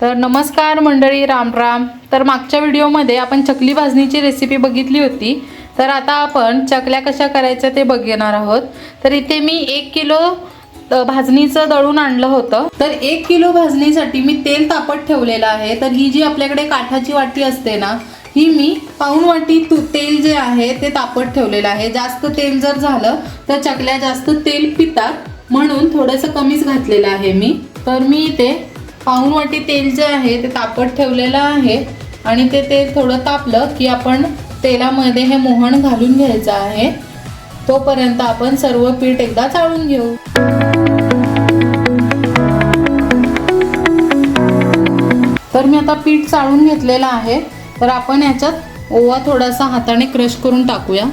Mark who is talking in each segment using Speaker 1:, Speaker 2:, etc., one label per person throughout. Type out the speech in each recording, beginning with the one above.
Speaker 1: तर नमस्कार मंडळी राम राम. तर मागच्या व्हिडिओमध्ये आपण चकली भाजणीची रेसिपी बघितली होती. तर आता आपण चकल्या कशा करायच्या ते बघणार आहोत. तर इथे मी एक किलो भाजणीचं दळून आणलं होतं. तर एक किलो भाजणीसाठी मी तेल तापत ठेवलेलं आहे. तर ही जी आपल्याकडे काठाची वाटी असते ना ही मी पाऊण वाटी तू तेल जे आहे ते तापत ठेवलेलं आहे. जास्त तेल जर झालं तर चकल्या जास्त तेल पितात. म्हणून थोडंसं कमीच घातलेलं आहे मी. तर मी इथे पाऊण वाटी तेल जे आहे ते तापत ठेवलेलं आहे. आणि ते तेल थोडं तापलं की आपण तेलामध्ये हे मोहन घालून घ्यायचं आहे. तोपर्यंत आपण सर्व पीठ एकदा चाळून घेऊ. तर मी आता पीठ चाळून घेतलेलं आहे. तर आपण याच्यात ओवा थोडासा हाताने क्रश करून टाकूया.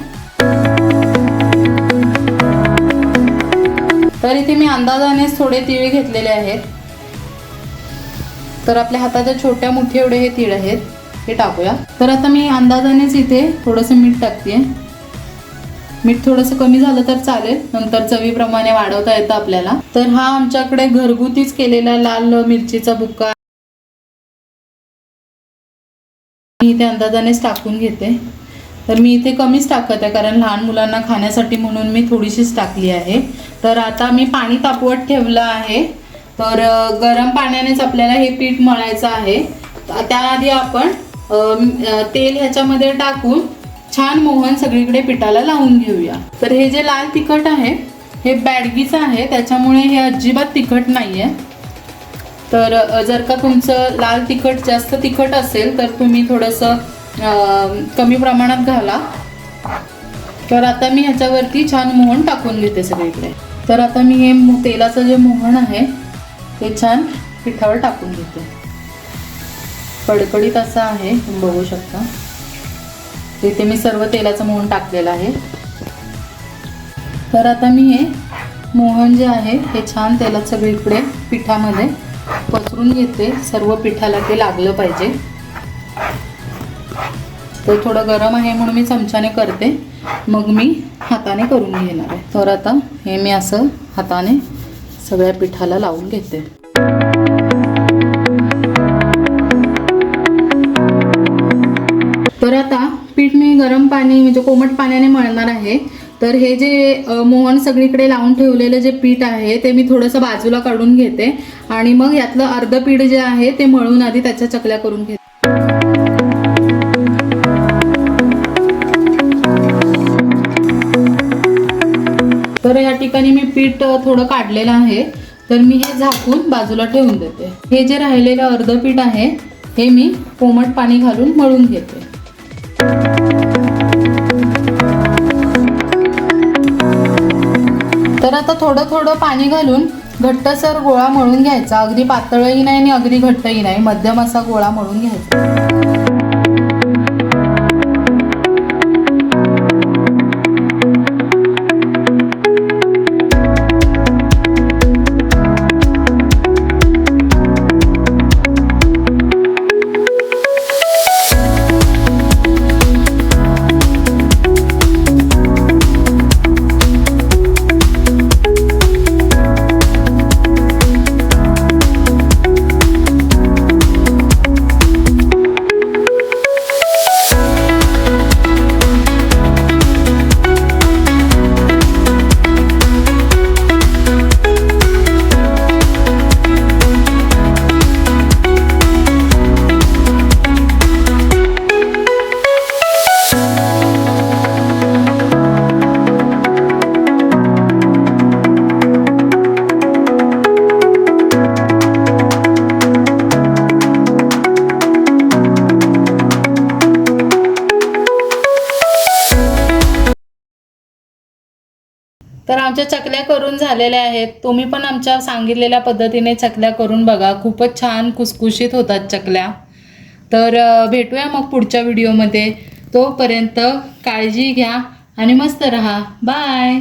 Speaker 1: तर इथे मी अंदाजानेच थोडे तिळ घेतलेले आहेत. तर आपल्या हाताच्या छोट्या मुठी एवढे हे तीळ आहेत हे टाकूया. तर आता मी अंदाजानेच इथे थोडंसं मीठ टाकते. मीठ थोडंसं कमी झालं तर चालेल नंतर चवीप्रमाणे वाढवता येतं आपल्याला. तर हा आमच्याकडे घरगुतीच केलेला लाल मिरचीचा बुक्का मी इथे अंदाजानेच टाकून घेते. तर मी इथे कमीच टाकत आहे कारण लहान मुलांना खाण्यासाठी म्हणून मी थोडीशीच टाकली आहे. तर आता मी पाणी तापवत ठेवलं आहे. तर गरम पाण्यानेच आपल्याला हे पीठ मळायचं आहे. त्याआधी आपण तेल ह्याच्यामध्ये टाकून छान मोहन सगळीकडे पिठाला लावून घेऊया. तर हे जे लाल तिखट आहे हे बॅडगीचं आहे त्याच्यामुळे हे अजिबात तिखट नाही आहे तर जर का तुमचं लाल तिखट जास्त तिखट असेल तर तुम्ही थोडंसं कमी प्रमाणात घाला. तर आता मी ह्याच्यावरती छान मोहन टाकून घेते सगळीकडे. तर आता मी हे तेलाचं जे मोहन आहे ते छान पिठावर टाकून घेते. कडकडीत असं आहे तुम्ही बघू शकता. तिथे मी सर्व तेलाचं मोहन टाकलेलं आहे. तर आता मी हे मोहन जे आहे हे छान तेलात सगळीकडे पिठामध्ये पसरून घेते. सर्व पिठाला ते लागलं पाहिजे. ते थोडं गरम आहे म्हणून मी चमच्याने करते. मग मी हाताने करून घेणार आहे. तर आता हे मी असं हाताने सगळ्या पिठाला लावून घेते. तर आता पीठ मी गरम पाणी म्हणजे कोमट पाण्याने मळणार आहे. तर हे जे मोहन सगळीकडे लावून ठेवलेलं जे पीठ आहे ते मी थोडंसं बाजूला काढून घेते. आणि मग यातलं अर्ध पीठ जे आहे ते मळून आधी त्याच्या चकल्या करून घेते. तर या ठिकाणी मी पीठ थोडं काढलेलं आहे. तर मी हे झाकून बाजूला ठेवून देते. हे जे राहिलेलं अर्ध पीठ आहे हे मी कोमट पाणी घालून मळून घेते. तर आता थोडं थोडं पाणी घालून घट्टसर गोळा मळून घ्यायचा. अगदी पातळही नाही आणि अगदी घट्टही नाही. मध्यम असा गोळा मळून घ्यायचा. तर आमच्या चकल्या करून झालेल्या आहेत. तुम्ही पण आमच्या सांगितलेल्या पद्धतीने चकल्या करून बघा. खूपच छान कुसकुशीत होतात चकल्या. तर भेटूया मग पुढच्या व्हिडिओमध्ये. तोपर्यंत काळजी घ्या आणि मस्त रहा. बाय